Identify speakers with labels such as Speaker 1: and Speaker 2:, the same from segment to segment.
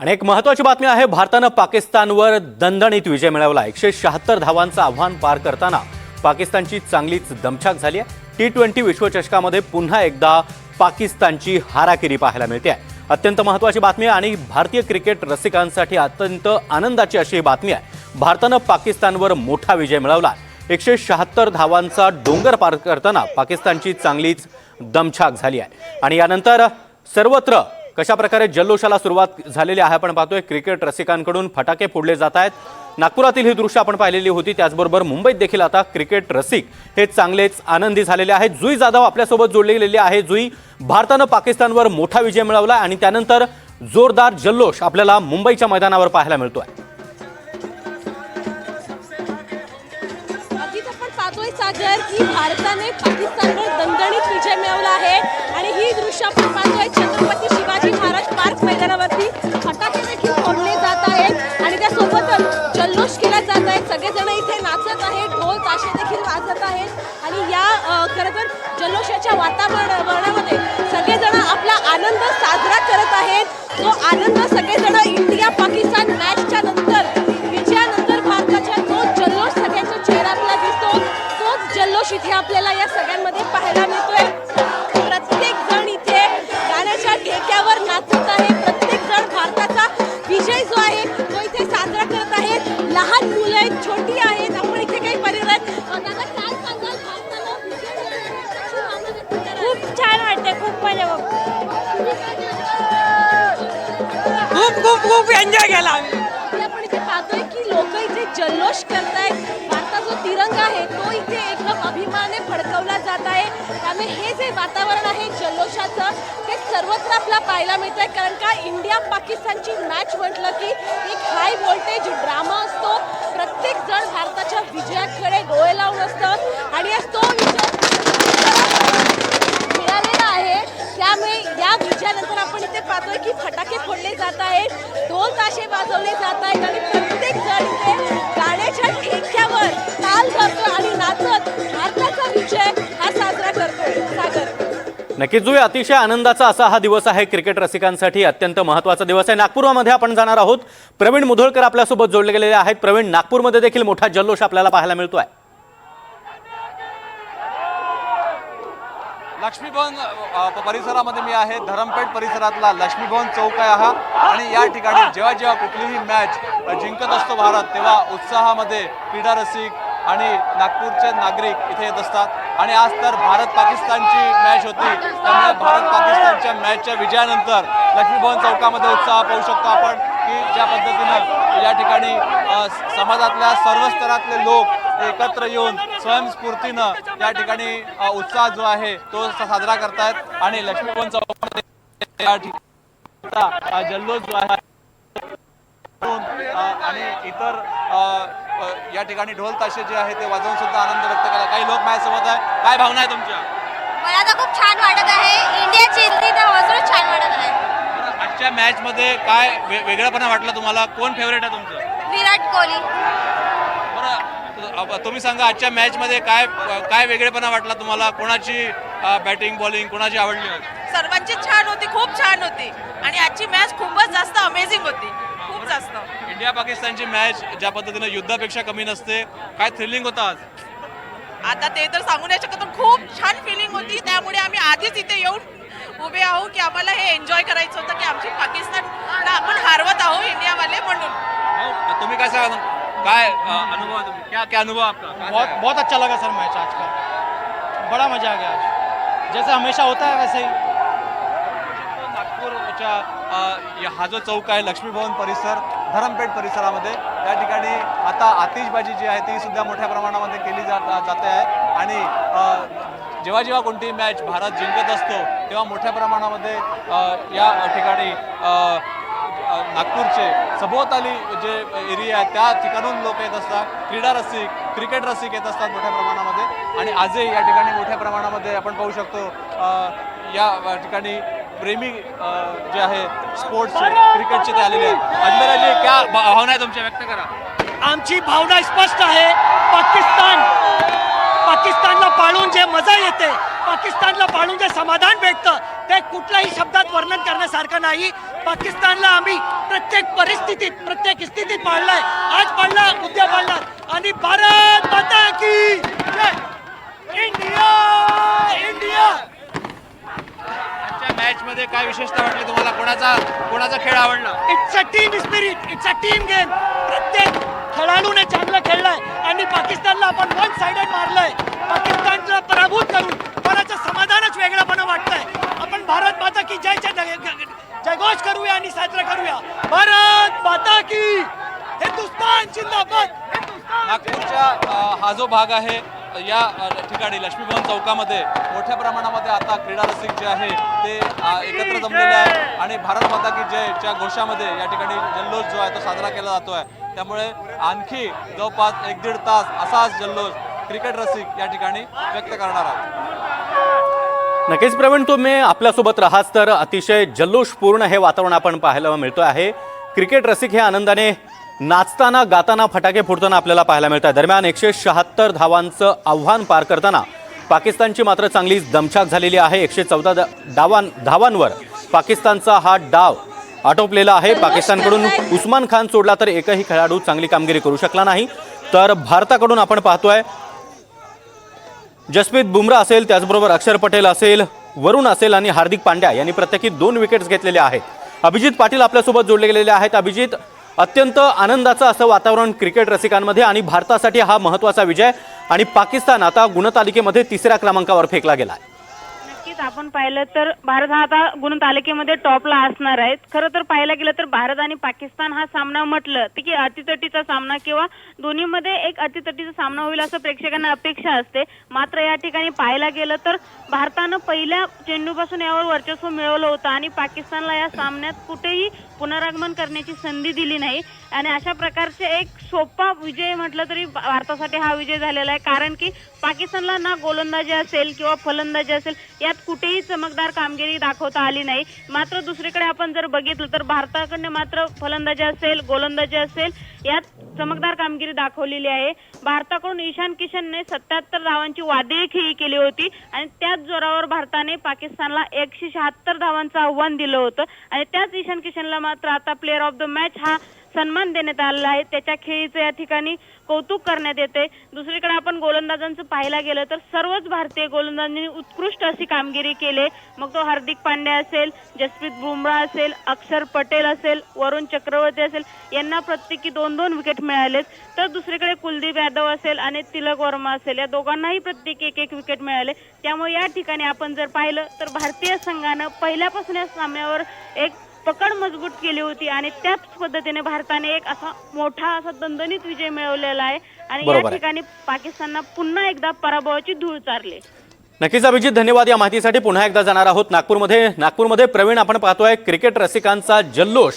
Speaker 1: आणि एक महत्वाची बातमी आहे भारतानं पाकिस्तानवर दणदणीत विजय मिळवला. एकशे शहात्तर धावांचं आव्हान पार करताना पाकिस्तानची चांगलीच दमछाक झाली आहे. टी ट्वेंटी विश्वचषकामध्ये पुन्हा एकदा पाकिस्तानची हाराकिरी पाहायला मिळते आहे. अत्यंत महत्वाची बातमी आहे आणि भारतीय क्रिकेट रसिकांसाठी अत्यंत आनंदाची अशी ही बातमी आहे. भारतानं पाकिस्तानवर मोठा विजय मिळवला एकशे शहात्तर धावांचा डोंगर पार करताना पाकिस्तानची चांगलीच दमछाक झाली आहे. आणि यानंतर सर्वत्र कशा प्रकारे जल्लोषाला सुरुवात झालेली आहे आपण पाहतोय. क्रिकेट रसिकांकडून फटाके फोडले जात आहेत. नागपुरातील ही दृश्य आपण पाहिलेली होती. त्याचबरोबर मुंबईत देखील आता क्रिकेट रसिक हे चांगलेच आनंदी झालेले आहेत. जुई जाधव आपल्यासोबत जोडले गेलेले आहे. जुई भारतानं पाकिस्तानवर मोठा विजय मिळवला आणि त्यानंतर जोरदार जल्लोष आपल्याला मुंबईच्या मैदानावर पाहायला
Speaker 2: मिळतो आहे तर की भारताने पाकिस्तानवर दणदणीत विजय मिळवला आहे. आणि ही दृश्य आपण पाहतोय छत्रपती शिवाजी महाराज पार्क मैदानावरती फटाके देखील फोडले जात आहेत. आणि त्यासोबतच जल्लोष केला जात आहे. सगळेजण इथे नाचत आहेत ढोल ताशे देखील वाजत आहेत. आणि या खरं तर जल्लोषाच्या वातावरणामध्ये सगळेजण आपला आनंद साजरा करत आहेत. तो आनंद
Speaker 3: खूप एन्जॉय केला आम्ही.
Speaker 2: आपण इथे पाहतोय की लोक इथे जल्लोष करतायत. भारताचा जो तिरंगा आहे तो इथे एकदम अभिमाने फडकवला जात आहे. त्यामुळे हे जे वातावरण आहे जल्लोषाचं ते सर्वत्र आपल्याला पाहायला मिळत आहे कारण का इंडिया पाकिस्तानची मॅच म्हटलं की
Speaker 1: नक्कीच जुई अतिशय आनंदाचा असा हा दिवस आहे. क्रिकेट रसिकांसाठी अत्यंत महत्त्वाचा दिवस आहे. नागपूरमध्ये आपण जाणार आहोत. प्रवीण मुधोळकर आपल्यासोबत जोडले गेलेले आहेत. प्रवीण नागपूरमध्ये देखील मोठा जल्लोष आपल्याला पाहायला मिळतोय.
Speaker 4: लक्ष्मीभवन परिसरामध्ये मी आहे. धरमपेठ परिसरातला लक्ष्मीभवन चौक आहे हा. आणि या ठिकाणी जेव्हा जेव्हा कुठलीही मॅच जिंकत असतो भारत तेव्हा उत्साहामध्ये क्रीडा रसिक आणि नागपूरचे नागरिक इथे येत असतात. आणि आज तर भारत पाकिस्तानची मॅच होती. त्यामुळे भारत पाकिस्तानच्या मॅचच्या विजयानंतर लक्ष्मीभवन चौकामध्ये उत्साह पाहू शकतो आपण की ज्या पद्धतीनं या ठिकाणी समाजातल्या सर्व स्तरातले लोक एकत्र येऊन स्वयंस्फूर्तीनं या ठिकाणी उत्साह जो आहे तो साजरा करतायत. आणि लक्ष्मीभवन चौकामध्ये या ठिकाणी जल्लोष जो आहे आणि इतर या ठिकाणी ढोल ताशे जे आहे ते वाजवून सुद्धा आनंद व्यक्त केला काही लोक माझ्यासोबत आहे. काय भावना आहे तुमच्या?
Speaker 3: मला तर खूप छान वाटत आहे. इंडिया जिंकली तर अजून छान वाटत आहे.
Speaker 4: आजच्या मॅच मध्ये काय वे- वेगळंपणा वाटलं तुम्हाला? कोण फेवरेट आहे तुमचं?
Speaker 3: विराट कोहली.
Speaker 4: बरं तुम्ही सांगा आजच्या मॅच मध्ये काय काय वेगळेपणा वाटला तुम्हाला? कोणाची बॅटिंग बॉलिंग कोणाची आवडली?
Speaker 5: सर्वांची छान होती खूप छान होती. आणि आजची मॅच खूपच जास्त अमेझिंग होती. खूप जास्त.
Speaker 4: इंडिया पाकिस्तानची मॅच ज्या पद्धतीनं युद्धापेक्षा कमी नसते. काय थ्रिलिंग होता आज?
Speaker 5: आता ते तर सांगू नाही शकत पण खूप छान फिलिंग होती. त्यामुळे आम्ही आधीच इथे येऊन उभे आहो की आम्हाला हे एन्जॉय करायचं होतं की आमची पाकिस्तानला आपण हारवत आहो इंडियावाले म्हणून.
Speaker 4: भाऊ, तुम्ही काय सांगा काय अ, अनुभव आहे तुम्ही? क्या क्या अनुभव आपका? काय
Speaker 6: बहुत
Speaker 4: सांगा?
Speaker 6: बहुत अच्छा लगा सर मैच आज का बड़ा मजा आ गया आज. जैसे हमेशा होता है वैसे ही.
Speaker 4: नागपूरच्या अ, या- हा जो चौक आहे लक्ष्मीभवन परिसर धरमपेठ परिसरामध्ये. त्या ठिकाणी आता आतिषबाजी जी आहे ती सुद्धा मोठ्या प्रमाणामध्ये केली जात जाते आहे. आणि जेव्हा जेव्हा कोणतीही मॅच भारत जिंकत असतो तेव्हा मोठ्या प्रमाणामध्ये या ठिकाणी नागपूरचे सभोवताली जे एरिया आहे त्या ठिकाणून लोक येत असतात. क्रीडा रसिक क्रिकेट रसिक येत असतात मोठ्या प्रमाणामध्ये. आणि आजही या ठिकाणी मोठ्या प्रमाणामध्ये आपण पाहू शकतो या ठिकाणी प्रेमी जे आहे स्पोर्ट्सचे क्रिकेटचे ते आलेले आहेत. अजमेराजी क्या भावना आहे तुमच्या व्यक्त करा.
Speaker 6: आमची भावना स्पष्ट आहे. पाकिस्तान पाकिस्तानला पाळून जे मजा येते पाकिस्तानला पाळून जे समाधान भेटतं ते कुठल्याही शब्दात वर्णन करण्यासारखं नाही. पाकिस्तानला आम्ही प्रत्येक परिस्थितीत प्रत्येक स्थितीत पाळलाय. आज पाळला उद्या पाळला आणि भारत माता की इंडिया इंडिया!
Speaker 4: मॅच मध्ये काय विशेषता वाटली तुम्हाला? कोणाचा कोणाचा खेळ आवडला?
Speaker 6: It's a team spirit it's a team game प्रत्येक खेळाडूने चांगलं खेळलंय आणि पाकिस्तानला आपण वन साइडेड मारलंय. पाकिस्तानला पराभूत करून मनाचं समाधानच वेगळंपणा वाटतंय. आपण भारत माता की जयच्या जयघोष करूया आणि साजरा करूया. भारत माता की! हिंदुस्तान जिंदाबाद!
Speaker 4: अ, हा जो भाग आहे या ठिकाणी लक्ष्मीभवन चौकामध्ये मोठ्या प्रमाणामध्ये आता क्रीडा रसिक जे आहे ते एकत्र जमलेले आहे आणि भारत माता की जयच्या घोषामध्ये या ठिकाणी जल्लोष जो आहे तो साजरा केला जातो आहे त्यामुळे आणखी जवळपास एक दीड तास असाच जल्लोष क्रिकेट रसिक या ठिकाणी व्यक्त करणार आहेत.
Speaker 1: नक्कीच प्रवीण तुम्ही आपल्यासोबत राहास तर अतिशय जल्लोषपूर्ण हे वातावरण आपण पाहायला मिळतो आहे. क्रिकेट रसिक हे आनंदाने नाचताना गाताना फटाके फोडताना आपल्याला पाहायला मिळत आहे दरम्यान एकशे शहात्तर धावांचं आव्हान पार करताना पाकिस्तानची मात्र चांगली दमछाक झालेली आहे. एकशे चौदा दा- डावां धावांवर पाकिस्तानचा हा डाव आटोपलेला आहे. पाकिस्तानकडून उस्मान खान सोडला तर एकही खेळाडू चांगली कामगिरी करू शकला नाही. तर भारताकडून आपण पाहतोय जसप्रीत बुमरा असेल त्याचबरोबर अक्षर पटेल असेल वरुण असेल आणि हार्दिक पांड्या यांनी प्रत्येकी दोन विकेट्स घेतलेले आहेत. अभिजित पाटील आपल्यासोबत जोडले गेलेले आहेत. अभिजित अत्यंत आनंदाचं असं वातावरण क्रिकेट रसिकांमध्ये आणि भारतासाठी हा महत्त्वाचा विजय. आणि पाकिस्तान आता गुणतालिकेमध्ये तिसऱ्या क्रमांकावर फेकला गेला आहे
Speaker 7: नक्कीच आपण पाहिलं तर भारत हा आता गुणतालिकेमध्ये टॉपला असणार आहे. खरं तर पाहायला गेलं तर भारत आणि पाकिस्तान हा सामना म्हटलं की अतितटीचा सामना किंवा दोन्हीमध्ये एक अतितटीचा सामना होईल असं प्रेक्षकांना अपेक्षा असते. मात्र या ठिकाणी पाहायला गेलं तर भारतानं पहिल्या चेंडूपासून यावर वर्चस्व मिळवलं होतं आणि पाकिस्तानला या सामन्यात कुठेही पुनरागमन करण्याची संधी दिली नाही. आणि अशा प्रकारचे एक सोपा विजय म्हटलं तरी भारतासाठी हा विजय झालेला आहे. कारण की पाकिस्तानला ना गोलंदाजी असेल किंवा फलंदाजी असेल यात कुठेही चमकदार कामगिरी दाखवता आली नाही. मात्र दुसरीकडे आपण जर बघितलं तर भारताकडनं मात्र फलंदाजी असेल गोलंदाजी असेल यात चमकदार कामगिरी दाखवलेली आहे. भारताकडून ईशान किशनने सत्याहत्तर धावांची वादळी खेळी केली होती आणि त्याच जोरावर भारताने पाकिस्तानला एकशे शहात्तर धावांचं आव्हान दिलं होतं. आणि त्याच ईशान किशनला मात्र आता प्लेअर ऑफ द मॅच हा सन्मान देण्यात आलेला आहे. त्याच्या खेळीचं या ठिकाणी कौतुक करण्यात येते दुसरीकडे आपण गोलंदाजांचं पाहायला गेलं तर सर्वच भारतीय गोलंदाजांनी उत्कृष्ट अशी कामगिरी केली. मग तो हार्दिक पांड्या असेल जसप्रीत बुमराह असेल अक्षर पटेल असेल वरुण चक्रवर्ती असेल यांना प्रत्येकी दोन दोन विकेट मिळालेत. तर दुसरीकडे कुलदीप यादव असेल आणि तिलक वर्मा असेल या दोघांनाही प्रत्येकी एक एक विकेट मिळाले. त्यामुळे या ठिकाणी आपण जर पाहिलं तर भारतीय संघानं पहिल्यापासून या सामन्यावर एक पकड मजबूत केली होती आणि त्याच पद्धतीने भारताने एक असा मोठा असा दणदणीत विजय मिळवलेला आहे. आणि या. ठिकाणी पाकिस्तानला पुन्हा एकदा पराभवाची धूळ चारली.
Speaker 1: नक्कीच अभिजित धन्यवाद या माहितीसाठी. पुन्हा एकदा जाणार आहोत नागपूरमध्ये. नागपूरमध्ये प्रवीण आपण पाहतोय क्रिकेट रसिकांचा जल्लोष.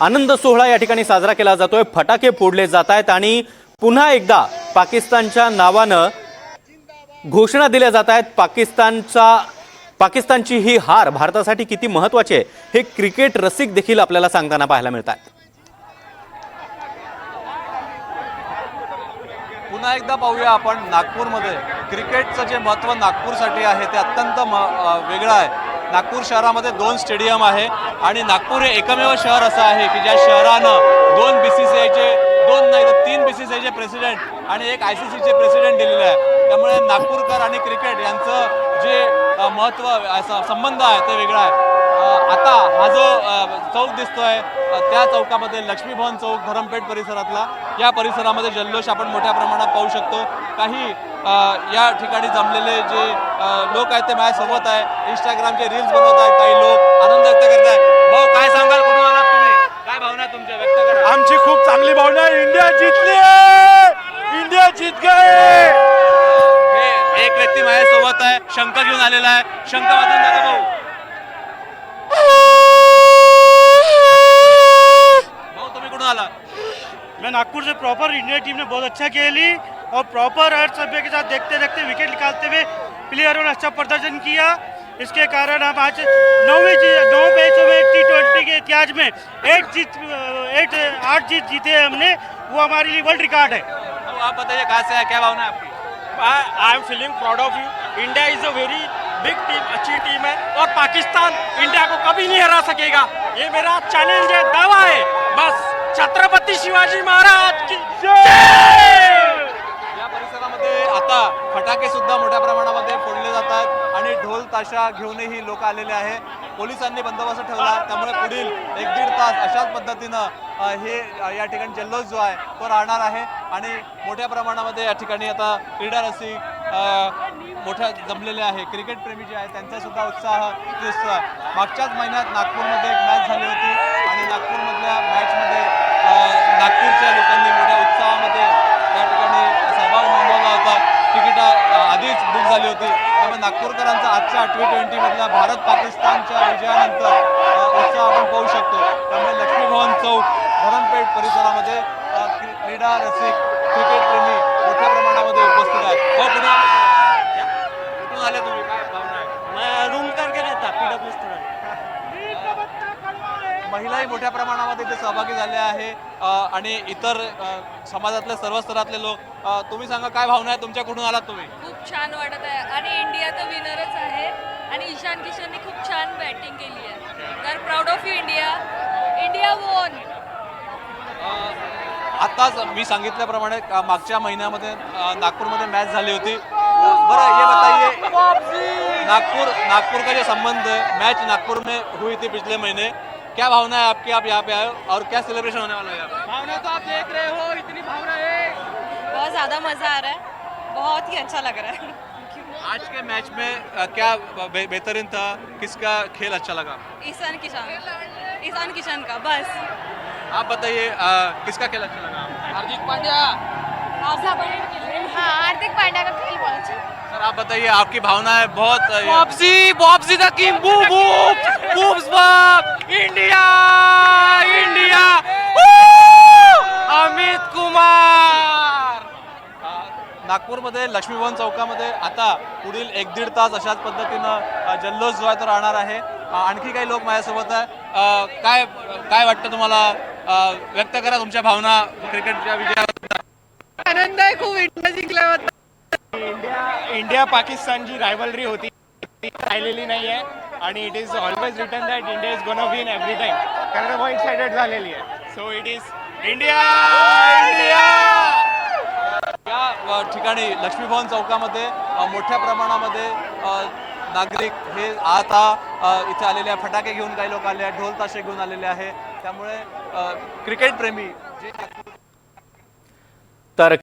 Speaker 1: आनंद सोहळा या ठिकाणी साजरा केला जातोय. फटाके फोडले जात आहेत आणि पुन्हा एकदा पाकिस्तानच्या नावानं घोषणा दिल्या जात आहेत. पाकिस्तानचा पाकिस्तानची ही हार भारतासाठी किती महत्त्वाची आहे हे क्रिकेट रसिक देखील आपल्याला सांगताना पाहायला मिळतात.
Speaker 4: पुन्हा एकदा पाहूया आपण नागपूरमध्ये. क्रिकेटचं जे महत्त्व नागपूरसाठी आहे ते अत्यंत म वेगळं आहे. नागपूर शहरामध्ये दोन स्टेडियम आहे आणि नागपूर हे एकमेव शहर असं आहे की ज्या शहरानं दोन बी सी सी आयचे दोन नाही तर तीन बी सी सीचे प्रेसिडेंट आणि एक आय सी सीचे प्रेसिडेंट दिलेले आहे त्यामुळे नागपूरकर आणि क्रिकेट यांचं जे महत्त्व संबंध आहे ते वेगळा आहे. आता हा जो चौक दिसतोय त्या चौकामध्ये लक्ष्मीभवन चौक धरमपेठ परिसरातला या परिसरामध्ये जल्लोष आपण मोठ्या प्रमाणात पाहू शकतो. काही या ठिकाणी जमलेले जे लोक आहेत ते माझ्यासोबत आहे. इंस्टाग्रामचे रील्स बनवत आहेत काही लोक. आनंद व्यक्त करत आहेत आलेला आहे शंख भाऊ भाऊ तुम्ही कुठून आला
Speaker 8: मैं नागपुर से प्रॉपर इंडिया टीम ने बहुत अच्छा खेली और प्रॉपर हर सभ्य के साथ देखते देखते विकेट निकालते हुए प्लेयरों ने अच्छा प्रदर्शन किया। इसके कारण हम आज नौवीं नौ मैचों में टी ट्वेंटी के इतिहास में एट जीत एट आठ जीत जीते हैं हमने। वो हमारे लिए वर्ल्ड रिकॉर्ड है।
Speaker 4: अब आप बताइए कहाँ से है क्या भावना है आपकी?
Speaker 8: I am feeling proud of you India is a very big team अच्छी टीम है। और पाकिस्तान इंडिया को कभी नहीं हरा सकेगा।
Speaker 6: ये मेरा चैलेंज है दावा है। बस छत्रपति शिवाजी महाराज की
Speaker 4: या परिसरामध्ये आता फटाके सुद्धा मोठ्या प्रमाणामध्ये फोडले जातात आणि ढोल ताशा घेऊनही लोक आलेले आहे. पोलिसांनी बंदोबस्त ठेवला त्यामुळे पुढील एक दीड तास अशाच पद्धतीनं हे या ठिकाणी जल्लोष जो आहे तो राहणार आहे. आणि मोठ्या प्रमाणामध्ये या ठिकाणी आता क्रीडा रसिक मोठ्या जमलेले आहे. क्रिकेट प्रेमी जे आहे त्यांचा सुद्धा उत्साह दिसतो आहे मागच्याच महिन्यात नागपूरमध्ये एक मॅच झाली होती आणि नागपूरमधल्या मॅचमध्ये नागपूरच्या लोकांनी मोठ्या उत्साहामध्ये त्या ठिकाणी सहभाग नोंदवला होता. तिकीटं आधीच बुक झाली होती. त्यामुळे नागपूरकरांचा आजच्या टी ट्वेंटीमधला भारत पाकिस्तानच्या विजयानंतर उत्साह आपण पाहू शकतो. त्यामुळे लक्ष्मीभवन चौक धरणपेठ परिसरामध्ये क्रीडा रसिक क्रिकेट प्रेमी मोठ्या प्रमाणामध्ये उपस्थित आहेत हो कुठे कुठून आले तुम्ही काय भावना आहे
Speaker 6: मैं रूम करके रहता पीडब्ल्यू स्टूडेंट
Speaker 4: महिलाही मोठ्या प्रमाणामध्ये इथे सहभागी झाल्या आहे आणि इतर समाजातले सर्व स्तरातले लोक तुम्ही सांगा काय भावना आहे? तुमच्या कुठून आलात तुम्ही?
Speaker 3: खूप छान वाटत आहे. आणि इंडिया तर विनरच आहे. आणि ईशान किशनने खूप छान बॅटिंग केली आहे. तर proud of you India India won
Speaker 4: आताच मी सांगितल्याप्रमाणे मागच्या महिन्यामध्ये नागपूरमध्ये मॅच झाली होती. बरं ये बताइए नागपुर नागपुर का जो संबंध है मैच नागपुर में हुई थी पिछले महीने. क्या भावना है आपकी? आप यहाँ पे आए हो और क्या सेलिब्रेशन होने वाला है यहाँ पे?
Speaker 6: भावना तो आप देख रहे हो इतनी भावना है।
Speaker 3: बहुत ज़्यादा मज़ा आ रहा है। बहुत ही अच्छा लग रहा है।
Speaker 4: आज के मैच में क्या बे, बेहतरीन था? किसका खेल अच्छा लगा?
Speaker 3: ईशान किशन। ईशान किशन का बस।
Speaker 4: आप बताइए किसका खेल अच्छा लगा? हार्दिक पांड्या।
Speaker 3: हाँ हार्दिक पांड्या का खेल बहुत अच्छा।
Speaker 4: आप बताइए आपकी भावना है बहुत
Speaker 6: बॉब्जी बॉब्जी द किंग बू बू बूब्स बॉब इंडिया इंडिया। अमित कुमार।
Speaker 4: नागपूरमध्ये लक्ष्मीभवन चौकामध्ये आता पुढील एक दीड तास अशाच पद्धतीनं जल्लोष जो आहे तो राहणार आहे. आणखी काही लोक माझ्यासोबत आहे. काय काय वाटतं तुम्हाला? व्यक्त करा तुमच्या भावना. क्रिकेटच्या विजयाबद्दल.
Speaker 5: आनंद आहे खूप इंडिया जिंकल्या
Speaker 9: इंडिया पाकिस्तान जी रायवलरी होती. ती राहिलेली नाही आहे आणि it is always return that India is gone win every time कारण बहुत एक्साइटेड झालेली आहे. So it is India India
Speaker 4: या ठिकाणी लक्ष्मीभवन चौकामध्ये मोठ्या प्रमाणामध्ये नागरिक हे आता इथे आलेले आहे फटाके घेऊन काही लोक आले आहेत. ढोल ताशे घेऊन आलेले आहे. त्यामुळे अ, क्रिकेट प्रेमी जे
Speaker 1: तर